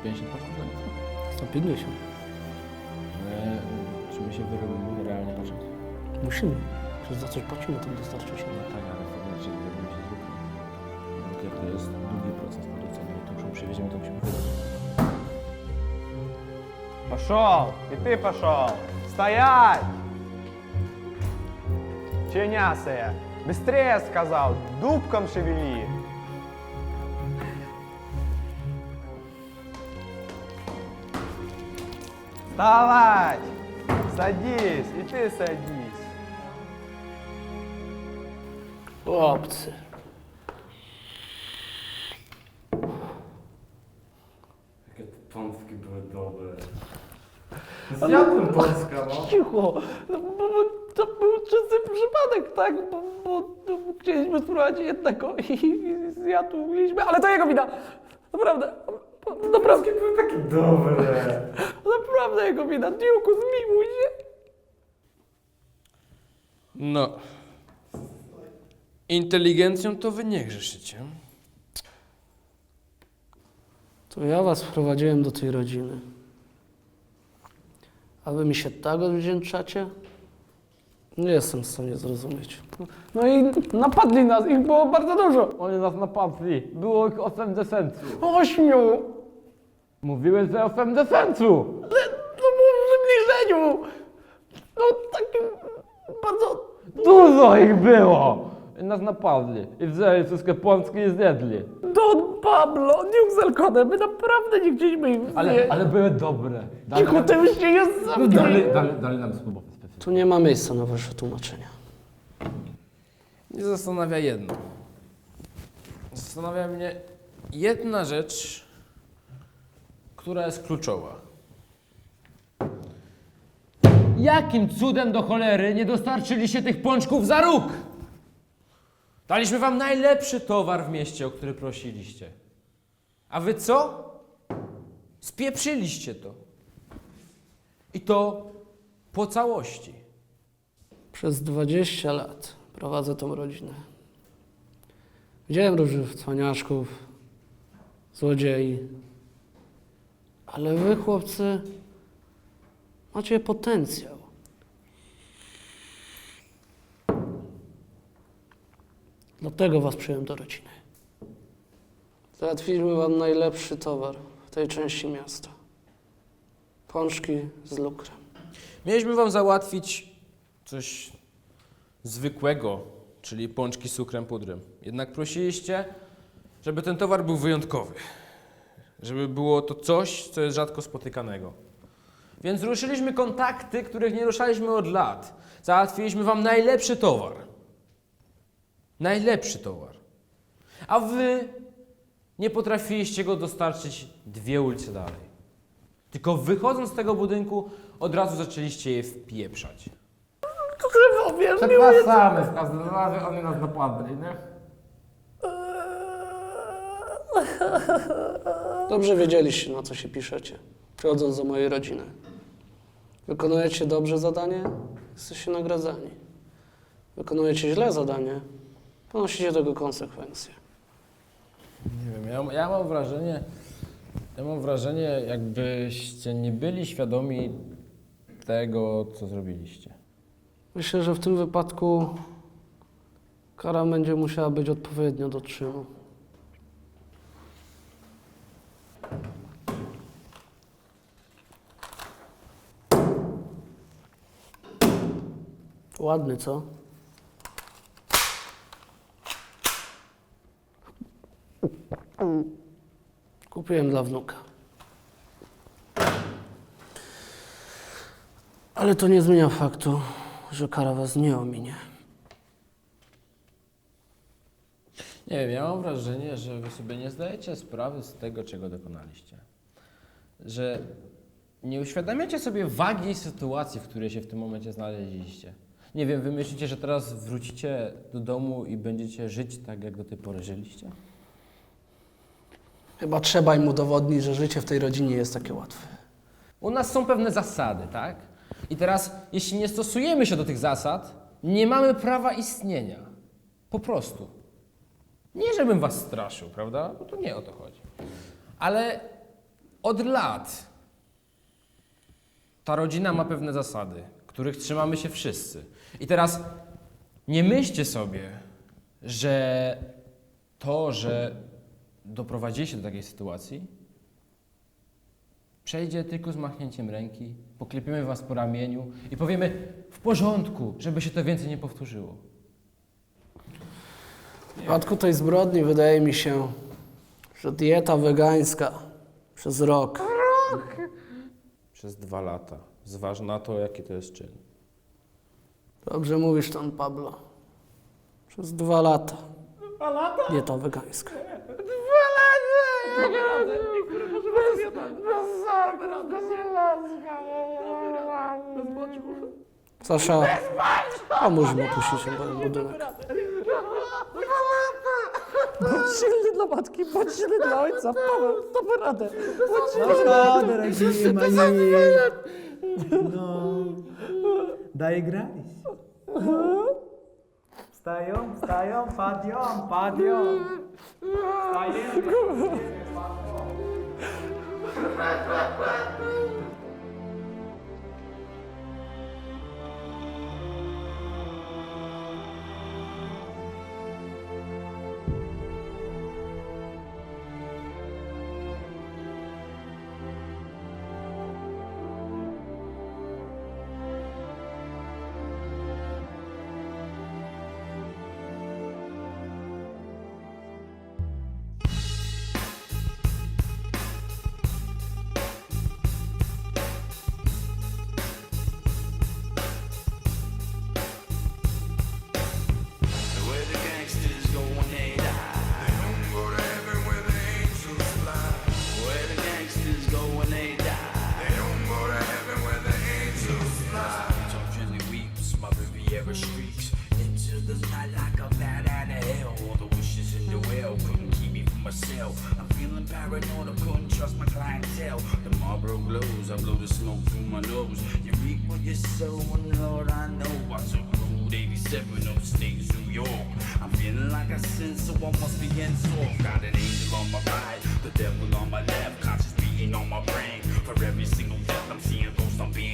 150 paczków za litr? 150. Ale czy my się wyrobimy realnie patrząc? Musimy. Przecież za coś płacimy tym dostarczycielom. Tak, ale to znaczy, że wyrobimy się zwykle. No, Jak to jest długi proces produkcyjny, to już przywieziemy, to musimy wydać. Пошел! И ты пошел! Стоять! Чернясая! Быстрее сказал! Дубком шевели! Вставать! Садись! И ты садись! Chłopcy. Jakie te pączki były dobre. Zjadłem pączka, no. Cicho. No, bo, bo to był czysty przypadek, tak? Bo, bo, bo chcieliśmy spróbować jednego i, i zjadliśmy, ale to jego wina. Naprawdę. Naprawdę, były takie dobre. naprawdę jego wina. Diuku, zmiłuj się. No. Inteligencją to wy nie grzeszycie. To ja was wprowadziłem do tej rodziny. A wy mi się tak odwdzięczacie? Nie jestem w stanie zrozumieć. No i napadli nas, ich było bardzo dużo. Oni nas napadli, było ich 80. Ośmiu! Mówiłem, że 80. Ale to było w No takim bardzo... Dużo ich było. I nas napadli i wzięli wszystkie pączki i zjedli. Don Pablo, Duke z Elkonem, my naprawdę nie chcieliśmy ich Ale, zjeść. ale były dobre. Dali, Cicho, ty już nie jest no, dali, dali, dali nam spróbować. Tu nie ma miejsca na wasze tłumaczenia. Mnie zastanawia jedno. Zastanawia mnie jedna rzecz, która jest kluczowa. Jakim cudem do cholery nie dostarczyliście tych pączków za róg? Daliśmy wam najlepszy towar w mieście, o który prosiliście. A wy co? Spieprzyliście to. I to po całości. Przez 20 lat prowadzę tą rodzinę. Widziałem różnych cwaniaszków, złodziei. Ale wy, chłopcy, macie potencjał. Dlatego was przyjąłem do rodziny. Załatwiliśmy wam najlepszy towar w tej części miasta. Pączki z lukrem. Mieliśmy wam załatwić coś zwykłego, czyli pączki z cukrem pudrem. Jednak prosiliście, żeby ten towar był wyjątkowy. Żeby było to coś, co jest rzadko spotykanego. Więc ruszyliśmy kontakty, których nie ruszaliśmy od lat. Załatwiliśmy wam najlepszy towar. Najlepszy towar. A wy nie potrafiliście go dostarczyć dwie ulice dalej. Tylko wychodząc z tego budynku, od razu zaczęliście je wpieprzać. Przepraszamy, w każdym razie oni nas napadli, nie? Dobrze wiedzieliście, na co się piszecie, przychodząc do mojej rodziny. Wykonujecie dobrze zadanie, jesteście nagradzani. Wykonujecie źle zadanie, ponosicie tego konsekwencje. Nie wiem, ja, ja mam wrażenie, ja mam wrażenie, jakbyście nie byli świadomi tego, co zrobiliście. Myślę, że w tym wypadku kara będzie musiała być odpowiednio do czynu. Ładny, co? Kupiłem dla wnuka. Ale to nie zmienia faktu, że kara was nie ominie. Nie wiem, ja mam wrażenie, że wy sobie nie zdajecie sprawy z tego, czego dokonaliście. Że nie uświadamiacie sobie wagi sytuacji, w której się w tym momencie znaleźliście. Nie wiem, wy myślicie, że teraz wrócicie do domu i będziecie żyć tak, jak do tej pory żyliście? Chyba trzeba im udowodnić, że życie w tej rodzinie jest takie łatwe. U nas są pewne zasady, tak? I teraz, jeśli nie stosujemy się do tych zasad, nie mamy prawa istnienia. Po prostu. Nie, żebym was straszył, prawda? Bo to nie o to chodzi. Ale od lat ta rodzina ma pewne zasady, których trzymamy się wszyscy. I teraz nie myślcie sobie, że to, że doprowadziliście do takiej sytuacji, przejdzie tylko z machnięciem ręki, poklepiemy was po ramieniu i powiemy w porządku, żeby się to więcej nie powtórzyło. W przypadku tej zbrodni wydaje mi się, że dieta wegańska przez rok Przez dwa lata. Zważ na to, jaki to jest czyn. Dobrze mówisz tam, Pablo. Przez dwa lata. Dwa lata? Dieta wegańska naprawdę, niektóre może bez. Bez żelazka. Bez boczków. Sasza, pomóż mi opuścić ten budynek. Bądź silny dla matki, bądź silny dla ojca, Paweł, damy radę. Bądź silny dla ojca. No. Daję grać. Wstają, wstają, padią, padią. Wstajemy. Cause I like a bat out of hell. All the wishes in the well couldn't keep me from myself. I'm feeling paranoid, I couldn't trust my clientele. The Marlboro glows, I blow the smoke through my nose. You reap what you sow, and Lord, I know I so old 87 upstate New York. I'm feeling like a sin, so I must be in soft. Got an angel on my right, the devil on my left, conscious being on my brain. For every single death I'm seeing, ghosts I'm being.